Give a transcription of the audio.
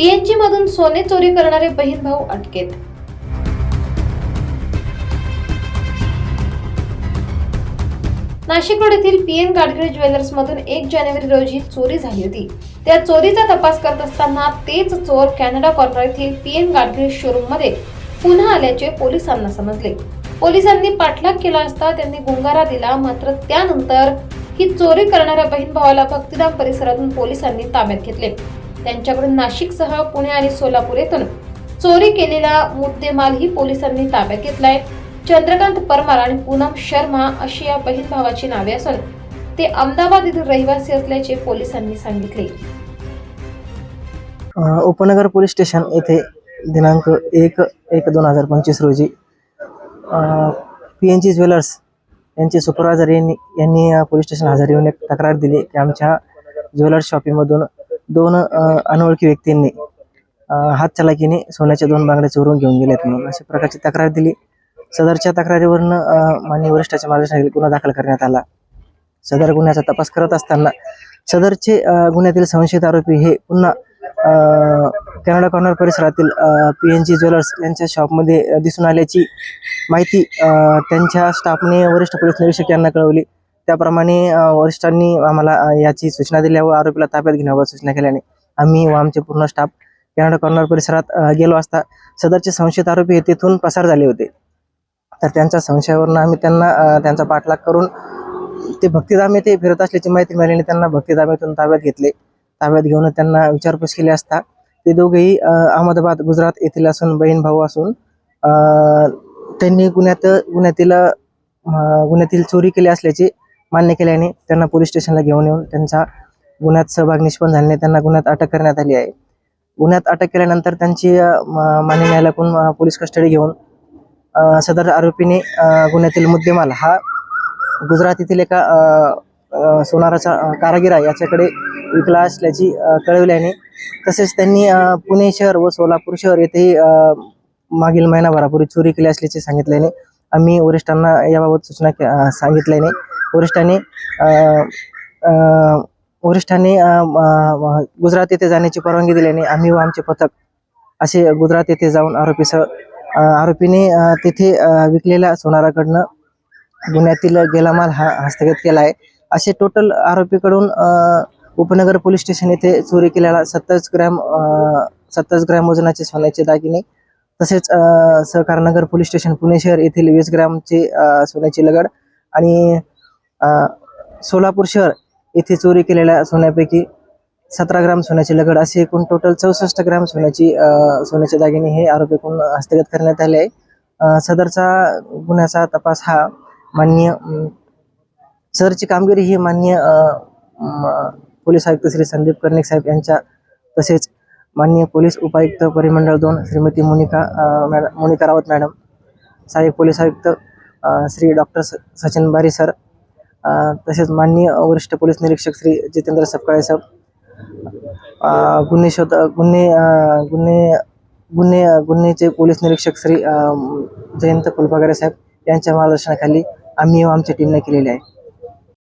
PNG मधून सोने चोरी करणारे बहीण भाऊ अटकेत. नाशिक रोड येथील पीएन गाडगिळ ज्वेलर्स मधून एक जानेवारी रोजी चोरी झाली होती. त्या चोरीचा तपास करत असताना तेच चोर कॅनडा कॉर्नर येथील पीएन गाडगिळ शोरूममध्ये पुन्हा आल्याचे पोलिसांना समजले. पोलिसांनी पाठलाग केला असता त्यांनी गुंगारा दिला मात्र त्यानंतर ही चोरी करणाऱ्या बहीण भावाला भक्तिधाम परिसरातून पोलिसांनी ताब्यात घेतले. त्यांच्याकडून नाशिकसह पुणे आणि सोलापूर येथून चोरी केलेला मुद्देमालही पोलिसांनी ताब्यात घेतलाय. चंद्रकांत परमार आणि पूनम शर्मा अशी या बहीण भावाची नावे असून ते अहमदाबाद येथील रहिवासी असल्याचे पोलिसांनी सांगितले. उपनगर पोलीस स्टेशन येथे दिनांक एक एक दोन हजार पंचवीस रोजी पी एन जी ज्वेलर्स यांचे सुपरवायझर यांनी यांनी पोलीस स्टेशन हजर येऊन एक तक्रार दिली की आमच्या ज्वेलर्स शॉपीमधून दोन अनोळखी व्यक्तींनी अ, सोन्याच्या दोन बांगड्या चोरून घेऊन गेल्यात म्हणून अशा प्रकारची तक्रार दिली. सदरच्या तक्रारीवरनं मान्य माननीय वरिष्ठाच्या मार्गदर्शनाखाली गुन्हा दाखल करण्यात आला. सदर गुन्ह्याचा तपास करत असताना सदरचे गुन्ह्यातील संशयित आरोपी हे पुन्हा कॅनडा कॉर्नर परिसरातील पी एन जी ज्वेलर्स यांच्या शॉपमध्ये दिसून आल्याची माहिती त्यांच्या स्टाफने वरिष्ठ पोलीस निरीक्षक यांना कळवली. त्याप्रमाणे वरिष्ठांनी आम्हाला याची सूचना दिल्या व आरोपीला ताब्यात घेण्यावर सूचना केल्याने आम्ही व आमचे पूर्ण स्टाफ कॅनडा कॉर्नर परिसरात गेलो असता सदरचे संशयित आरोपी हे तिथून पसार झाले होते. तर त्यांच्या संशयावरून आम्ही त्यांना त्यांचा पाठलाग करून ते भक्तिधाम येथे फिरत असल्याची माहिती मिळाल्याने त्यांना भक्तिधामेतून ताब्यात घेतले. ताब्यात घेऊन त्यांना विचारपूस केली असता ते दोघेही अहमदाबाद गुजरात येथील असून बहीण भाऊ असून त्यांनी गुन्ह्यात गुन्ह्यातील गुन्ह्यातील चोरी केली असल्याचे मान्य केल्याने त्यांना पोलीस स्टेशनला घेऊन येऊन त्यांचा गुन्ह्यात सहभाग निष्पन्न झाल्याने त्यांना गुन्ह्यात अटक करण्यात आली आहे. गुन्ह्यात अटक केल्यानंतर त्यांची मान्य न्यायालयाकडून पोलीस कस्टडी घेऊन सदर आरोपीने गुन्ह्यातील मुद्देमाल हा गुजरात येथील एका सोनाराचा अ, कारागीर आहे. याच्याकडे विकला असल्याची कळवल्याने कळविल्याने तसेच त्यांनी पुणे शहर व सोलापूर शहर येथेही अ, मागील महिनाभरापूर्वी चोरी केली असल्याचे सांगितल्याने आम्ही वरिष्ठांना याबाबत सूचना सांगितल्याने वरिष्ठांनी वरिष्ठांनी गुजरात येथे जाण्याची परवानगी दिल्याने आम्ही व आमचे पथक असे गुजरात येथे जाऊन आरोपीसह आरोपीने तिथे तेथे विकलेल्या सोनाराकडनं गुन्ह्यातील गेला माल हा हस्तगत केला आहे. असे टोटल आरोपीकडून उपनगर पोलीस स्टेशन येथे चोरी केलेला सत्तावीस ग्रॅम सत्तावीस ग्रॅम वजनाचे सोन्याचे दागिने तसेच सहकारनगर पोलीस स्टेशन पुणे शहर येथील वीस ग्रॅमचे सोन्याची लगड आणि सोलापूर शहर येथे चोरी केलेल्या सोन्यापैकी सतरा ग्राम सोन्याची लगड असे एकूण टोटल चौसष्ट ग्राम सोन्याची सोन्याचे दागिने हे आरोपीकडून हस्तगत करण्यात आले आहे. सदरचा गुन्ह्याचा तपास हा माननीय सदरची कामगिरी ही माननीय पोलीस आयुक्त श्री संदीप कर्णिक साहेब यांच्या तसेच माननीय पोलीस उपायुक्त परिमंडळ दोन श्रीमती मोनिका मॅडम मोनिका रावत मॅडम सहाय्यक पोलीस आयुक्त श्री डॉक्टर सचिन बारी सर तसेच माननीय वरिष्ठ पोलीस निरीक्षक श्री जितेंद्र सपकाळे साहेब अ, गुन्हे शोध गुन्हे अ, गुन्हे गुन्हे गुन्हेचे पोलीस निरीक्षक श्री जयंत फुलपगारे साहेब यांच्या मार्गदर्शनाखाली आम्ही व आमच्या टीमने केलेले आहे.